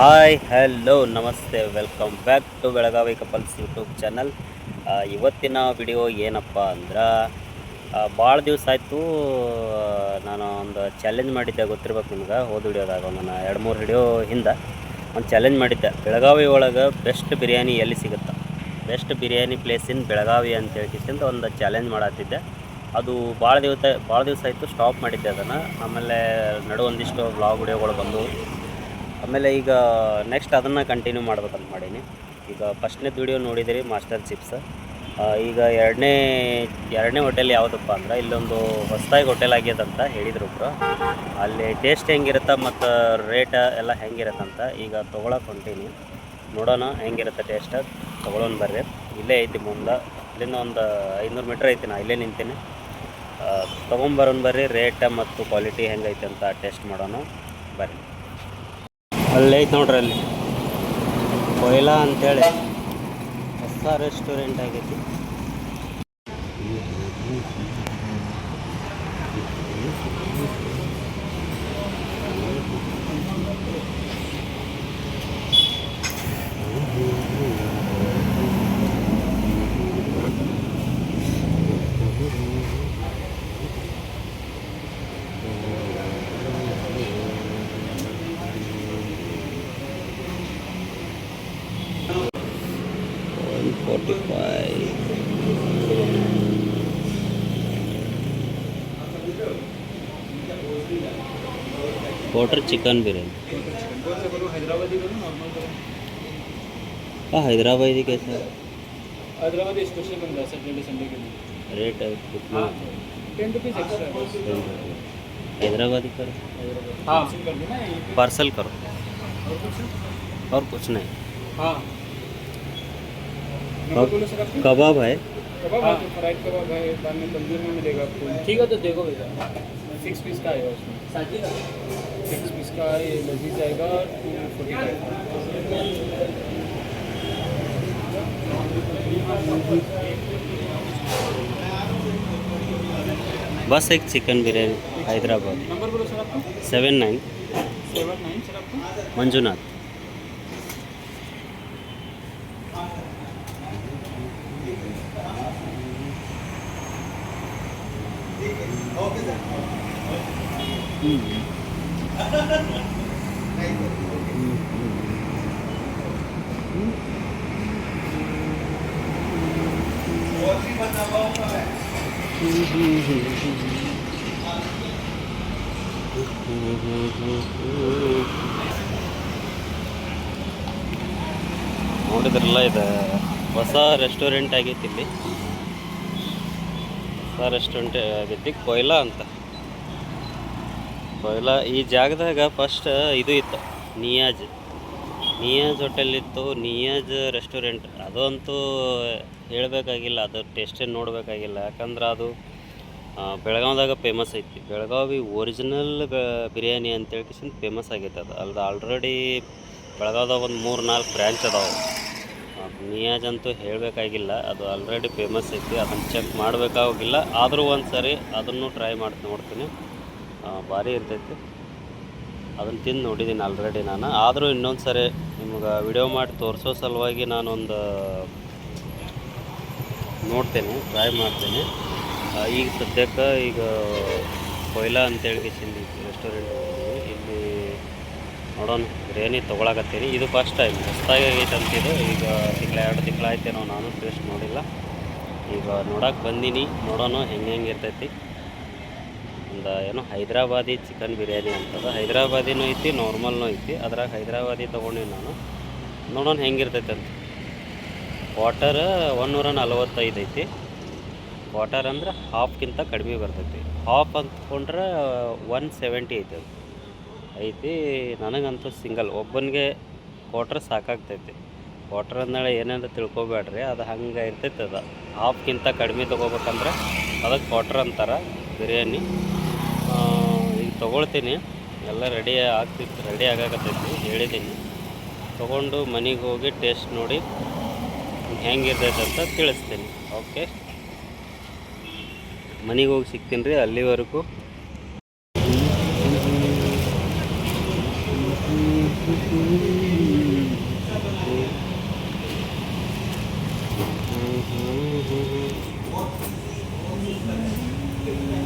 Hi hello ನಮಸ್ತೆ welcome back to Belagavi couples YouTube channel ಇವತ್ತಿನ video ಏನಪ್ಪ ಅಂದ್ರೆ ಭಾಳ ದಿವಸ ಆಯಿತು ನಾನು ಒಂದು ಚಾಲೆಂಜ್ ಮಾಡಿದ್ದೆ, ಗೊತ್ತಿರ್ಬೇಕು ನಿಮ್ಗೆ? ಹೋದ ವಿಡಿಯೋದಾಗ ನಾನು ಎರಡು ಮೂರು ವಿಡಿಯೋ ಹಿಂದೆ ಒಂದು ಚಾಲೆಂಜ್ ಮಾಡಿದ್ದೆ. ಬೆಳಗಾವಿ ಒಳಗೆ ಬೆಸ್ಟ್ ಬಿರಿಯಾನಿ ಎಲ್ಲಿ ಸಿಗುತ್ತೆ? Best biryani place in Belagavi ಅಂತ ಹೇಳ್ಕಿಸಿಂದ ಒಂದು ಚಾಲೆಂಜ್ ಮಾಡತ್ತಿದ್ದೆ ಅದು ಭಾಳ ದಿವಸ ಭಾಳ ದಿವಸ ಆಯಿತು ಸ್ಟಾಪ್ ಮಾಡಿದ್ದೆ ಅದನ್ನು. ಆಮೇಲೆ ನಡು ಒಂದಿಷ್ಟು ವ್ಲಾಗ್ ವಿಡಿಯೋಗಳು ಬಂದವು. ಆಮೇಲೆ ಈಗ ನೆಕ್ಸ್ಟ್ ಅದನ್ನು ಕಂಟಿನ್ಯೂ ಮಾಡ್ಬೇಕಂತ ಮಾಡೀನಿ. ಈಗ ಫಸ್ಟ್ನೇ ವಿಡಿಯೋ ನೋಡಿದಿರಿ ಮಾಸ್ಟರ್ ಚಿಪ್ಸ್ ಈಗ ಎರಡನೇ ಎರಡನೇ ಹೋಟೆಲ್ ಯಾವುದಪ್ಪ ಅಂದ್ರೆ, ಇಲ್ಲೊಂದು ಹೊಸದಾಗಿ ಹೋಟೆಲ್ ಆಗ್ಯದಂತ ಹೇಳಿದ್ರು ಒಬ್ಬರು ಅಲ್ಲಿ ಟೇಸ್ಟ್ ಹೆಂಗಿರುತ್ತೆ ಮತ್ತು ರೇಟ್ ಎಲ್ಲ ಹೆಂಗಿರುತ್ತಂತ ಈಗ ತೊಗೊಳಕ್ಕೆ ಹೊಂಟೀನಿ. ನೋಡೋಣ ಹೆಂಗಿರುತ್ತೆ ಟೇಸ್ಟ್ ತೊಗೊಳೋಣ ಬರ್ರಿ. ಇಲ್ಲೇ ಐತಿ ಮುಂದೆ. ಇಲ್ಲಿಂದ ಒಂದು ಐನೂರು ಮೀಟ್ರ್ ಐತಿ ನಾ ಇಲ್ಲೇ ನಿಂತೀನಿ. ತೊಗೊಂಬರೋಣ ಬರ್ರಿ ರೇಟ್ ಮತ್ತು ಕ್ವಾಲಿಟಿ ಹೆಂಗೈತೆ ಅಂತ ಟೇಸ್ಟ್ ಮಾಡೋಣ. ಬರ್ರಿ. ಅಲ್ಲೇ ಐತೆ ನೋಡ್ರಿ ಅಲ್ಲಿ. ಕೊಯ್ಲಾ ಅಂತೇಳಿ. ಹೊಸ ರೆಸ್ಟೋರೆಂಟ್ ಆಗೈತಿ. Spotify. बटर चिकन बिरयानी हाँ हैदराबादी कैसा है? हैदराबादी स्पेशल बन रहा है सैटरडे संडे के लिए। रेट है कितना टेन रुपीज़ एक्स्ट्रा हैदराबादी करो। हाँ। पार्सल करो। और कुछ नहीं। हाँ। कबाब है। कबाब हाँ फ्राइड कबाब है बाद में तंदूर में मिलेगा आपको। ठीक है तो देखो भैया। सिक्स पीस का आएगा उसमें। सिक्स पीस का। ये लजीज आएगा टू फोर्टी फाइव बस एक चिकन बिरयानी हैदराबाद। नंबर बोलो सर आपको। Seven nine. Seven nine sir आपको। मंजुनाथ। ನೋಡಿದ್ರಲ್ಲ ಇದು. ಹೊಸ ರೆಸ್ಟೋರೆಂಟ್ ಆಗೈತಿ ಇಲ್ಲಿ. ಹೊಸ ರೆಸ್ಟೋರೆಂಟ್ ಆಗೈತಿ ಕೊಯ್ಲಾ ಅಂತ. ಕೊಯ್ಲಾ ಈ ಜಾಗದಾಗ ಫಸ್ಟ್ ಇದು ಇತ್ತು, ನಿಯಾಜ್. ನಿಯಾಜ್ ಹೋಟೆಲ್ ಇತ್ತು, ನಿಯಾಜ್ ರೆಸ್ಟೋರೆಂಟ್ ಅದಂತೂ ಹೇಳಬೇಕಾಗಿಲ್ಲ, ಅದು ಟೇಸ್ಟೇ ನೋಡಬೇಕಾಗಿಲ್ಲ. ಯಾಕಂದ್ರೆ ಅದು ಬೆಳಗಾವಿದಾಗ ಫೇಮಸ್ ಐತಿ. ಬೆಳಗಾವಿ ಒರಿಜಿನಲ್ ಬಿರಿಯಾನಿ ಅಂತೇಳಿ ಫೇಮಸ್ ಆಗೈತೆ ಅದು. ಅಲ್ದ ಆಲ್ರೆಡಿ ಬೆಳಗಾವ್ದಾಗ ಒಂದು ಮೂರು ನಾಲ್ಕು ಬ್ರ್ಯಾಂಚ್ ಅದಾವೆ. ನಿಯಾಜ್ ಅಂತೂ ಹೇಳಬೇಕಾಗಿಲ್ಲ, ಅದು ಆಲ್ರೆಡಿ ಫೇಮಸ್ ಐತಿ, ಅದನ್ನು ಚೆಕ್ ಮಾಡಬೇಕಾಗಿಲ್ಲ ಆದರೂ ಒಂದು ಸರಿ ಅದನ್ನು ಟ್ರೈ ಮಾಡಿ ನೋಡ್ತೀನಿ. ಭಾರಿ ಇರ್ತೈತಿ. ಅದನ್ನು ತಿಂದು ನೋಡಿದ್ದೀನಿ ಆಲ್ರೆಡಿ ನಾನು. ಆದರೂ ಇನ್ನೊಂದು ಸರಿ ನಿಮ್ಗೆ ವಿಡಿಯೋ ಮಾಡಿ ತೋರಿಸೋ ಸಲುವಾಗಿ ನಾನೊಂದು ನೋಡ್ತೇನೆ ಟ್ರೈ ಮಾಡ್ತೇನೆ. ಈಗ ಸದ್ಯಕ್ಕೆ ಈಗ ಕೊಯ್ಲಾ ಅಂತೇಳಿ ಕಿಚನ್ ರೆಸ್ಟೋರೆಂಟ್ ಇಲ್ಲಿ ನೋಡೋಣ. ಬಿರಿಯಾನಿ ತೊಗೊಳಕತ್ತೀನಿ. ಇದು ಫಸ್ಟ್ ಟೈಮ್ ಹೊಸ್ದಾಗಿ ಆಗೈತೆ ಅಂತಿದ್ದು ಈಗ ತಿಂಗಳ ಎರಡು ತಿಂಗಳ ಆಯ್ತೇನೋ ನಾನು ಟೇಸ್ಟ್ ನೋಡಿಲ್ಲ. ಈಗ ನೋಡಕ್ಕೆ ಬಂದೀನಿ. ನೋಡೋಣ ಹೆಂಗೆ ಹೆಂಗೆ ಇರ್ತೈತಿ. ಒಂದು ಏನೋ, ಹೈದ್ರಾಬಾದಿ ಚಿಕನ್ ಬಿರಿಯಾನಿ ಅಂತದ. ಹೈದ್ರಾಬಾದಿನೂ ಐತಿ, ನಾರ್ಮಲ್ನೂ ಐತಿ. ಅದ್ರಾಗ ಹೈದ್ರಾಬಾದಿ ತೊಗೊಂಡಿನಿ ನಾನು. ನೋಡೋಣ ಹೆಂಗಿರ್ತೈತೆ ಅಂತ. ವಾಟರ್ ಒನ್ನೂರ ನಲವತ್ತೈದು ಐತಿ. ವಾಟರ್ ಅಂದ್ರೆ ಹಾಫ್ಗಿಂತ ಕಡಿಮೆ ಬರ್ತೈತಿ. ಹಾಫ್ ಅಂದ್ಕೊಂಡ್ರೆ ಒನ್ ಸೆವೆಂಟಿ ಐತೆ ಅದು. ಐತಿ, ನನಗಂತೂ ಸಿಂಗಲ್. ಒಬ್ಬನಿಗೆ ಕೊಟ್ರೆ ಸಾಕಾಗ್ತೈತಿ. ಕೊಟ್ರೆ ಅಂದೇಳಿ ಏನೇನು ತಿಳ್ಕೊಬೇಡ್ರಿ, ಅದು ಹಂಗೆ ಇರ್ತೈತೆ ಅದು. ಹಾಫ್ಗಿಂತ ಕಡಿಮೆ ತೊಗೋಬೇಕಂದ್ರೆ ಅದಕ್ಕೆ ಕೊಟ್ರೆ ಅಂತಾರೆ, ಬಿರಿಯಾನಿ. ಈಗ ತೊಗೊಳ್ತೀನಿ. ಎಲ್ಲ ರೆಡಿ ಆಗ್ತಿತ್ತು ರೆಡಿ ಆಗಾಕತ್ತೈತಿ ಹೇಳಿದ್ದೀನಿ ತೊಗೊಂಡು ಮನೆಗೆ ಹೋಗಿ ಟೇಸ್ಟ್ ನೋಡಿ ಹೆಂಗಿರ್ತೈತೆ ಅಂತ ತಿಳಿಸ್ತೀನಿ. ಓಕೆ ಮನೆಗೆ ಹೋಗಿ ಸಿಗ್ತೀನಿ ರೀ ಅಲ್ಲಿವರೆಗೂ. Thank you.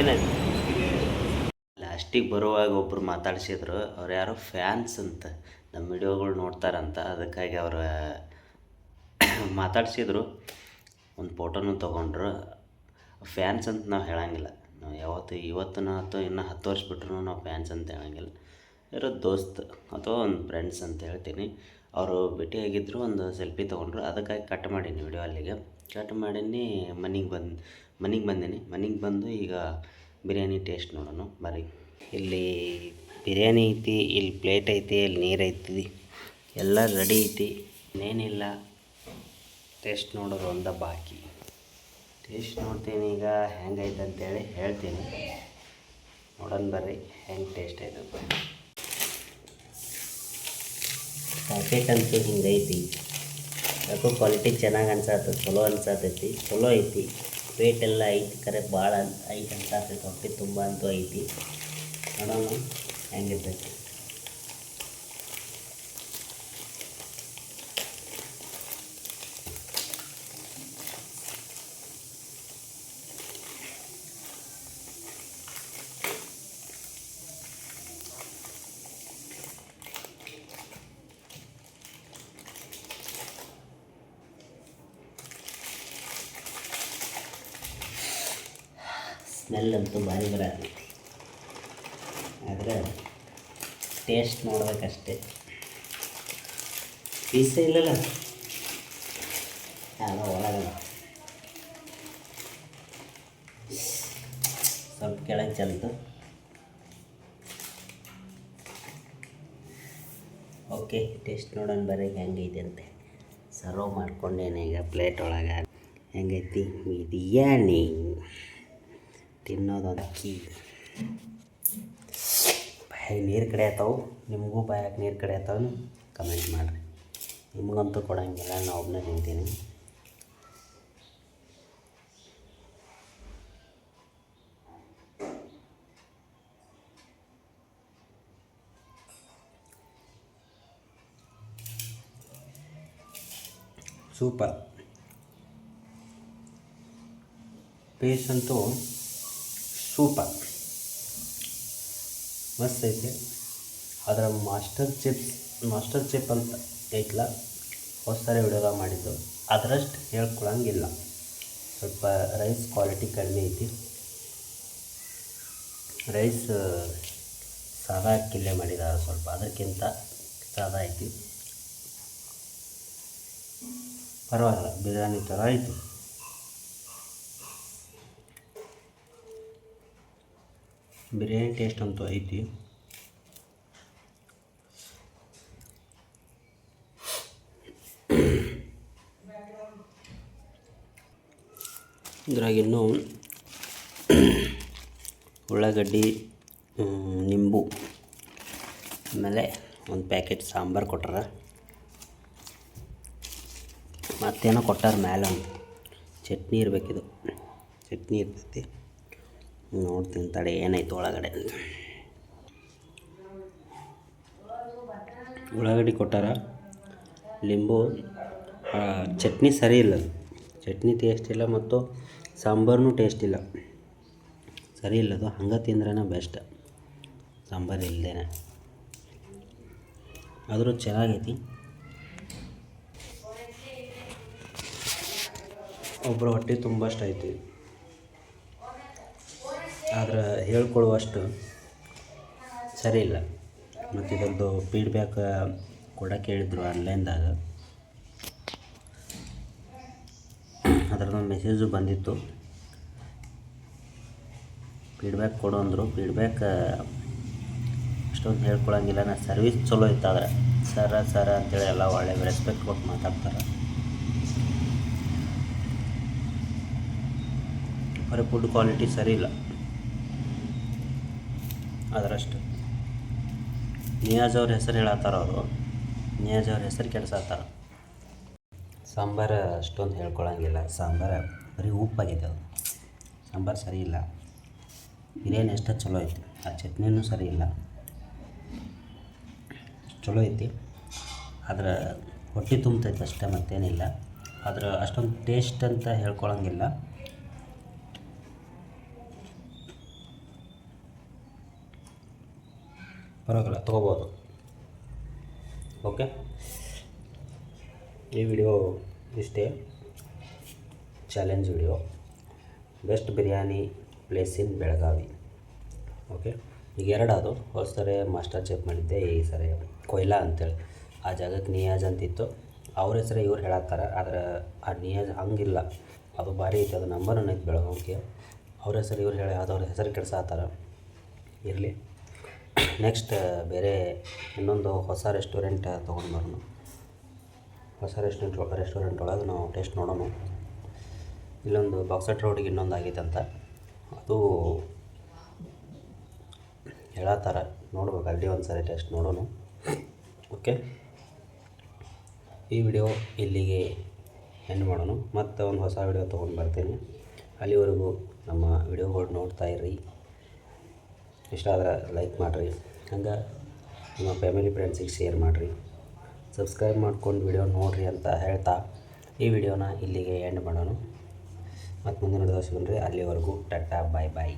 ಏನಾಯ್ತು? ಲಾಸ್ಟಿಗೆ ಬರುವಾಗ ಒಬ್ಬರು ಮಾತಾಡ್ಸಿದ್ರು, ಅವ್ರು ಯಾರೋ ಫ್ಯಾನ್ಸ್ ಅಂತ, ನಮ್ಮ ವಿಡಿಯೋಗಳು ನೋಡ್ತಾರಂತ, ಅದಕ್ಕಾಗಿ ಅವರು ಮಾತಾಡ್ಸಿದ್ರು, ಒಂದು ಫೋಟೋನು ತೊಗೊಂಡ್ರು. ಫ್ಯಾನ್ಸ್ ಅಂತ ನಾವು ಹೇಳಂಗಿಲ್ಲ. ನಾವು ಯಾವತ್ತು, ಇವತ್ತು ಅಥವಾ ಇನ್ನೂ ಹತ್ತು ವರ್ಷ ಬಿಟ್ರು ನಾವು ಫ್ಯಾನ್ಸ್ ಅಂತ ಹೇಳಂಗಿಲ್ಲ. ಇರೋ ದೋಸ್ತ್ ಅಥವಾ ಒಂದು ಫ್ರೆಂಡ್ಸ್ ಅಂತ ಹೇಳ್ತೀನಿ, ಅವರು ಭೇಟಿಯಾಗಿದ್ದರು ಒಂದು ಸೆಲ್ಫಿ ತೊಗೊಂಡ್ರು, ಅದಕ್ಕಾಗಿ ಕಟ್ ಮಾಡೀನಿ ವಿಡಿಯೋ ಅಲ್ಲಿಗೆ. ಕಟ್ ಮಾಡೀನಿ, ಮನೆಗೆ ಬಂದು ಮನೆಗೆ ಬಂದೀನಿ. ಮನೆಗೆ ಬಂದು ಈಗ ಬಿರಿಯಾನಿ ಟೇಸ್ಟ್ ನೋಡೋಣ, ಬರ್ರಿ. ಇಲ್ಲಿ ಬಿರಿಯಾನಿ ಐತಿ, ಇಲ್ಲಿ ಪ್ಲೇಟ್ ಐತಿ, ಇಲ್ಲಿ ನೀರು ಐತಿ, ಎಲ್ಲ ರೆಡಿ ಐತಿ. ಇನ್ನೇನಿಲ್ಲ ಟೇಸ್ಟ್ ನೋಡೋರು ಒಂದ ಬಾಕಿ. ಟೇಸ್ಟ್ ನೋಡ್ತೀನಿ ಈಗ ಹೆಂಗೈತೆ ಅಂತೇಳಿ ಹೇಳ್ತೀನಿ. ನೋಡೋಣ ಬರ್ರಿ, ಹೆಂಗೆ ಟೇಸ್ಟ್ ಐತೆ ಪ್ಯಾಕೆಟ್ ಅಂತೂ ಹಿಂಗೈತಿ ಯಾಕೋ ಕ್ವಾಲಿಟಿ ಚೆನ್ನಾಗಿ ಅನ್ಸತ್ತೆ, ಚಲೋ ಅನ್ಸತ್ತೈತಿ ಚಲೋ ಐತಿ. ರೇಟ್ ಎಲ್ಲ ಐತಿ ಕರೆ ಭಾಳ ಐತಿ ಅಂತ ಹೊಟ್ಟೆ ತುಂಬ ಅಂತೂ ಐತಿ. ನೋಡೋಣ ಹೆಂಗಿರ್ತೈತಿ. ಸ್ಮೆಲ್ ಅಂತೂ ಭಾರಿ ಬರತೈತಿ ಆದರೆ ಟೇಸ್ಟ್ ನೋಡ್ಬೇಕಷ್ಟೇ. ಪೀಸ ಇಲ್ಲಲ್ಲ? ಯಾವ ಒಳಗಲ್ಲ ಸ್ವಲ್ಪ ಕೆಳಗೆ ಚೆಲ್ತು. ಓಕೆ ಟೇಸ್ಟ್ ನೋಡೋಣ ಬರೀ ಹೆಂಗೈತೆ ಅಂತೆ. ಸರ್ವ್ ಮಾಡ್ಕೊಂಡೇನೆ ಈಗ ಪ್ಲೇಟ್ ಒಳಗೆ. ಹೆಂಗೈತಿ? ಬಿರಿಯಾನಿ ತಿನ್ನೋದು ಅಕ್ಕಿ ಬಾಯಾಗ ನೀರು ಕಡೆ ಆತಾವು ನಿಮಗೂ ಬಾಯಾಗ ನೀರು ಕಡೆ ಆತಾವ ಕಮೆಂಟ್ ಮಾಡಿರಿ. ನಿಮಗಂತೂ ಕೊಡಂಗಿಲ್ಲ, ನಾ ಒಬ್ಬನೇ ತಿಂತೀನಿ. ಸೂಪರ್. ಪೀಸ್ ಅಂತೂ ಸೂಪರ್. ಮಸ್ತ್ ಐತೆ. ಅದರ ಮಾಸ್ಟರ್ ಚಿಪ್ಸ್ ಮಾಸ್ಟರ್ ಚಿಪ್ ಅಂತ ಐತಲ್ಲ ಹೊಸ್ತಾರೆ ವಿಡಿಯೋದಾಗ ಮಾಡಿದ್ದು. ಅದರಷ್ಟು ಹೇಳ್ಕೊಳಂಗಿಲ್ಲ. ಸ್ವಲ್ಪ ರೈಸ್ ಕ್ವಾಲಿಟಿ ಕಡಿಮೆ ಐತಿ. ರೈಸ್ ಸಾದಾ ಅಕ್ಕಿಲ್ಲೇ ಮಾಡಿದ್ದಾರೆ ಸ್ವಲ್ಪ. ಅದಕ್ಕಿಂತ ಸಾದಾ ಐತಿ. ಪರವಾಗಿಲ್ಲ. ಬಿರಿಯಾನಿ ಥರ ಐತಿ. ಬಿರಿಯಾನಿ ಟೇಸ್ಟ್ ಅಂತೂ ಐತಿ. ಇದ್ರಾಗ ಇನ್ನೂ ಉಳ್ಳಾಗಡ್ಡಿ ನಿಂಬು, ಆಮೇಲೆ ಒಂದು ಪ್ಯಾಕೆಟ್ ಸಾಂಬಾರು ಕೊಟ್ಟಾರ ಮತ್ತೇನೋ ಕೊಟ್ಟಾರ ಮೇಲೆ ಒಂದು ಚಟ್ನಿ ಇರಬೇಕಿದು. ಚಟ್ನಿ ಇರ್ತೈತಿ. ನೋಡ್ತೀನಿ ತಡೆ, ಏನಾಯ್ತು ಒಳಗಡೆ ಉಳ್ಳಾಗಡ್ಡಿ ಕೊಟ್ಟಾರ? ಲಿಂಬು ಚಟ್ನಿ ಸರಿ ಇಲ್ಲ. ಚಟ್ನಿ ಟೇಸ್ಟ್ ಇಲ್ಲ ಮತ್ತು ಸಾಂಬಾರ್ನೂ ಟೇಸ್ಟ್ ಇಲ್ಲ. ಸರಿ ಇಲ್ಲ ಅದು, ಹಂಗೆ ತಿಂದ್ರೇ ಬೆಸ್ಟ್ ಸಾಂಬಾರು ಇಲ್ಲದೇನೆ ಆದರೂ ಚೆನ್ನಾಗೈತಿ. ಒಬ್ಬರು ಹೊಟ್ಟೆ ತುಂಬಷ್ಟು ಐತಿ ಆದ್ರೆ ಹೇಳ್ಕೊಳ್ಳುವಷ್ಟು ಸರಿ ಇಲ್ಲ. ಮತ್ತು ಇದೊಂದು ಫೀಡ್ಬ್ಯಾಕ್ ಕೂಡ ಕೇಳಿದರು ಆನ್ಲೈನ್ದಾಗ ಅದರದ್ದು ಮೆಸೇಜು ಬಂದಿತ್ತು. ಫೀಡ್ಬ್ಯಾಕ್ ಕೊಡು ಅಂದರು ಫೀಡ್ಬ್ಯಾಕ್ ಅಷ್ಟೊಂದು ಹೇಳ್ಕೊಳಂಗಿಲ್ಲ. ನಾ ಸರ್ವಿಸ್ ಚಲೋ ಇತ್ತಾದ್ರೆ ಸರ ಸರ ಅಂತೇಳಿ ಎಲ್ಲ ಒಳ್ಳೆ ರೆಸ್ಪೆಕ್ಟ್ ಕೊಟ್ಟು ಮಾತಾಡ್ತಾರೆ. ಬರೀ ಫುಡ್ ಕ್ವಾಲಿಟಿ ಸರಿ ಇಲ್ಲ. ಅದರಷ್ಟು. ನಿಯಾಜ್ ಅವ್ರ ಹೆಸರು ಹೇಳತ್ತಾರ ಅವರು? ನಿಯಾಜ್ ಅವ್ರ ಹೆಸರು ಕೆಡ್ಸತ್ತಾರ ಸಾಂಬಾರು ಅಷ್ಟೊಂದು ಹೇಳ್ಕೊಳ್ಳೋಂಗಿಲ್ಲ ಸಾಂಬಾರು ಬರೀ ಉಪ್ಪಾಗಿದೆ ಅದು. ಸಾಂಬಾರು ಸರಿ ಇಲ್ಲ. ಬಿರಿಯಾನಿ ಎಷ್ಟು ಚಲೋ ಐತಿ? ಆ ಚಟ್ನಿನೂ ಸರಿ ಇಲ್ಲ. ಚಲೋ ಐತಿ. ಆದ್ರೆ ಹೊಟ್ಟೆ ತುಂಬತೈತೆ ಅಷ್ಟೇ ಮತ್ತೇನಿಲ್ಲ. ಆದ್ರೆ ಅಷ್ಟೊಂದು ಟೇಸ್ಟ್ ಅಂತ ಹೇಳ್ಕೊಳಂಗಿಲ್ಲ. ಪರವಾಗಿಲ್ಲ ತೊಗೋಬೋದು. ಓಕೆ ಈ ವಿಡಿಯೋ ಇಷ್ಟೇ. Challenge video best biryani place in Belagavi okay ಈಗ ಎರಡು ಅದು ಮಾಸ್ಟರ್ ಚೆಕ್ ಮಾಡಿದ್ದೆ ಈ ಸರಿ ಕೊಯ್ಲಾ ಅಂತೇಳಿ. ಆ ಜಾಗಕ್ಕೆ ನಿಯಾಜ್ ಅಂತಿತ್ತು. ಅವ್ರ ಹೆಸರು ಇವ್ರು ಹೇಳತ್ತಾರ, ಆದರೆ ಆ ನಿಯಾಜ್ ಹಂಗಿಲ್ಲ. ಅದು ಭಾರಿ ಐತೆ, ಅದು ನಂಬರ್ ಐತೆ ಬೆಳಗಾವಿಗೆ. ಅವ್ರ ಹೆಸರು ಇವ್ರು ಹೇಳಿ ಅದವ್ರ ಹೆಸರು ಕೆಡ್ಸಾತ್ತಾರ ಇರಲಿ. ನೆಕ್ಸ್ಟ್ ಬೇರೆ ಇನ್ನೊಂದು ಹೊಸ ರೆಸ್ಟೋರೆಂಟ್ ತೊಗೊಂಡು ಬರೋಣ. ಹೊಸ ರೆಸ್ಟೋರೆಂಟ್ ರೆಸ್ಟೋರೆಂಟ್ ಒಳಗೆ ನಾವು ಟೇಸ್ಟ್ ನೋಡೋಣ. ಇಲ್ಲೊಂದು ಬಾಕ್ಸಟ್ ರೋಡಿಗೆ ಇನ್ನೊಂದು ಆಗೈತೆ ಅಂತ. ಅದು ಹೇಳತ್ತಾರ. ನೋಡ್ಬೇಕು ಅಲ್ಲಿ ಒಂದು ಸಾರಿ ಟೆಸ್ಟ್ ನೋಡೋಣ. ಓಕೆ ಈ ವಿಡಿಯೋ ಇಲ್ಲಿಗೆ ಎಂಡ್ ಮಾಡೋಣ. ಮತ್ತೆ ಒಂದು ಹೊಸ ವಿಡಿಯೋ ತೊಗೊಂಡು ಬರ್ತೀನಿ. ಅಲ್ಲಿವರೆಗೂ ನಮ್ಮ ವಿಡಿಯೋಗಳು ನೋಡ್ತಾ ಇರ್ರಿ. ಇಷ್ಟ ಆದರೆ ಲೈಕ್ ಮಾಡಿರಿ. ಹಂಗೆ ನಿಮ್ಮ ಫ್ಯಾಮಿಲಿ ಫ್ರೆಂಡ್ಸಿಗೆ ಶೇರ್ ಮಾಡಿರಿ. ಸಬ್ಸ್ಕ್ರೈಬ್ ಮಾಡ್ಕೊಂಡು ವಿಡಿಯೋ ನೋಡಿರಿ ಅಂತ ಹೇಳ್ತಾ ಈ ವಿಡಿಯೋನ ಇಲ್ಲಿಗೆ ಎಂಡ್ ಮಾಡೋಣ. ಮತ್ತು ಮುಂದಿನ ವಿಡಿಯೋ ಸಿಗೋಣ್ರಿ ಅಲ್ಲಿವರೆಗೂ ಟಾಟಾ ಬಾಯ್ ಬಾಯ್